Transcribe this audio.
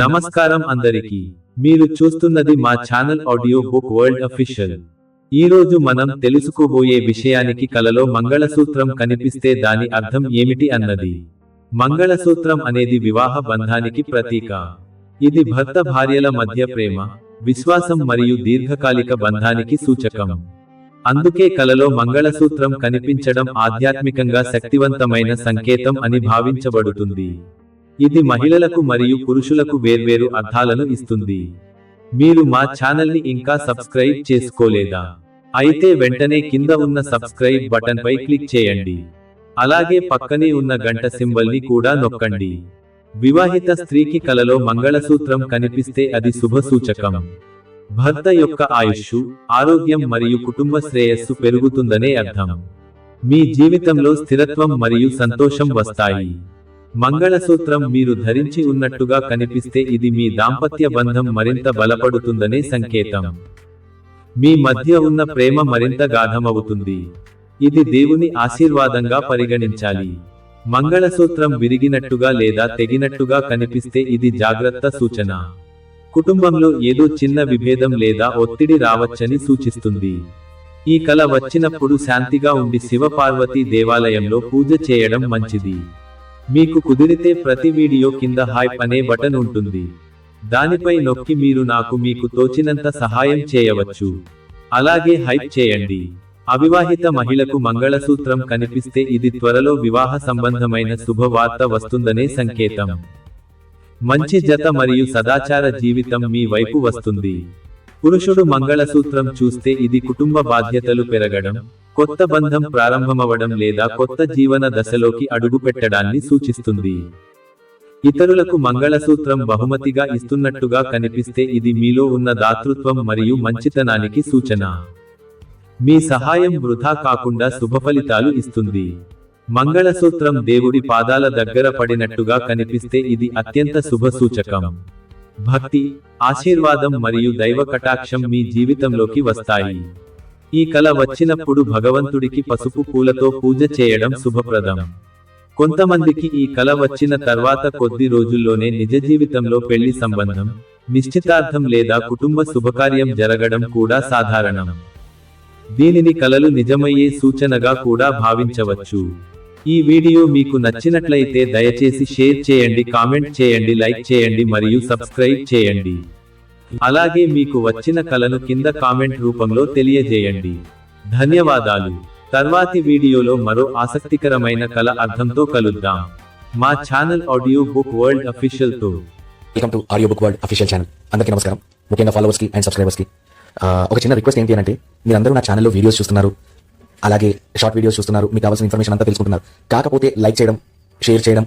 నమస్కారం అందరికీ. మీరు చూస్తున్నది మా channel audio book world official ఈ రోజు మనం తెలుసుకోబోయే విషయానికి కలలో మంగళసూత్రం కనిపిస్తే దాని అర్థం ఏమిటి అన్నది. మంగళసూత్రం అనేది వివాహ బంధానికి ప్రతీక. ఇది భర్త భార్యల మధ్య ప్రేమ విశ్వాసం మరియు దీర్ఘకాలిక బంధానికి సూచకం. అందుకే కలలో మంగళసూత్రం కనిపించడం ఆధ్యాత్మికంగా శక్తివంతమైన సంకేతం అని భావించబడుతుంది. ఇది మహిళలకు మరియు పురుషులకు వేర్వేరు అర్థాలను ఇస్తుంది. మీరు మా ఛానల్ని ఇంకా సబ్స్క్రైబ్ చేసుకోలేదా? అయితే వెంటనే కింద ఉన్న సబ్స్క్రైబ్ బటన్ పై క్లిక్ చేయండి. అలాగే పక్కనే ఉన్న గంట సింబల్ని కూడా నొక్కండి. వివాహిత స్త్రీకి కలలో మంగళసూత్రం కనిపిస్తే అది శుభ సూచకం భర్త యొక్క ఆయుష్షు ఆరోగ్యం మరియు కుటుంబ శ్రేయస్సు పెరుగుతుందనే అర్థం. మీ జీవితంలో స్థిరత్వం మరియు సంతోషం వస్తాయి. మంగళసూత్రం మీరు ధరించి ఉన్నట్టుగా కనిపిస్తే ఇది మీ దాంపత్య బంధం మరింత బలపడుతుందనే సంకేతం. మీ మధ్య ఉన్న ప్రేమ మరింత గాఢమవుతుంది. ఇది దేవుని ఆశీర్వాదంగా పరిగణించాలి. మంగళసూత్రం విరిగినట్టుగా లేదా తెగినట్టుగా కనిపిస్తే ఇది జాగ్రత్త సూచన. కుటుంబంలో ఏదో చిన్న విభేదం లేదా ఒత్తిడి రావచ్చని సూచిస్తుంది. ఈ కల వచ్చినప్పుడు శాంతిగా ఉండి శివపార్వతి దేవాలయంలో పూజ చేయడం మంచిది. మీకు కుదిరితే ప్రతి వీడియో కింద హైప్ అనే బటన్ ఉంటుంది. దానిపై నొక్కి మీరు నాకు మీకు తోచినంత సహాయం చేయవచ్చు. అలాగే హైప్ చేయండి. అవివాహిత మహిళకు మంగళసూత్రం కనిపిస్తే ఇది త్వరలో వివాహ సంబంధమైన శుభవార్త వస్తుందనే సంకేతం. మంచి జత మరియు సదాచార జీవితం మీ వైపు వస్తుంది. పురుషుడు మంగళసూత్రం చూస్తే ఇది కుటుంబ బాధ్యతలు పెరగడం కొత్త బంధం ప్రారంభమవడం లేదా కొత్త జీవన దశలోకి అడుగుపెట్టడాన్ని సూచిస్తుంది. ఇతరులకు మంగళసూత్రం బహుమతిగా ఇస్తున్నట్టుగా కనిపిస్తే ఇది మీలో ఉన్న దాతృత్వం మరియు మంచితనానికి సూచన. మీ సహాయం వృధా కాకుండా శుభఫలితాలు ఇస్తుంది. మంగళసూత్రం దేవుడి పాదాల దగ్గర పడినట్టుగా కనిపిస్తే ఇది అత్యంత శుభ సూచకం. భక్తి ఆశీర్వాదం మరియు దైవ కటాక్షం మీ జీవితంలోకి వస్తాయి. ఈ కల వచ్చినప్పుడు భగవంతుడికి పసుపు పూలతో పూజ చేయడం శుభప్రదం. కొంతమందికి ఈ కల వచ్చిన తర్వాత కొద్ది రోజుల్లోనే నిజ జీవితంలో పెళ్ళి సంబంధం నిశ్చితార్థం లేదా కుటుంబ శుభకార్యం జరగడం కూడా సాధారణం. దీనిని కలలు నిజమయ్యే సూచనగా కూడా భావించవచ్చు. ఈ వీడియో మీకు నచ్చినట్లయితే దయచేసి షేర్ చేయండి కామెంట్ చేయండి లైక్ చేయండి మరియు సబ్స్క్రైబ్ చేయండి. అలాగే మీకు వచ్చిన కలను కింద కామెంట్ రూపంలో తెలియజేయండి. ధన్యవాదాలు. తర్వాతి వీడియోలో మరో ఆసక్తికరమైన కళ అర్థంతో కలుద్దాం. మా channel audio book world అఫీషియల్తో. Welcome to audio book world official channel అందరికీ నమస్కారం. ముఖ్యంగా ఫాలోవర్స్కి అండ్ సబ్స్క్రైబర్స్కి. ఒక చిన్న రిక్వెస్ట్ ఏంటి అంటే మీరందరూ నా ఛానల్లో వీడియోస్ చూస్తున్నారు. అలాగే షార్ట్ వీడియోస్ చూస్తున్నారు. మీకు కావాల్సిన ఇన్ఫర్మేషన్ అంతా తెలుసుకుంటున్నారు. కాకపోతే లైక్ చేయడం షేర్ చేయడం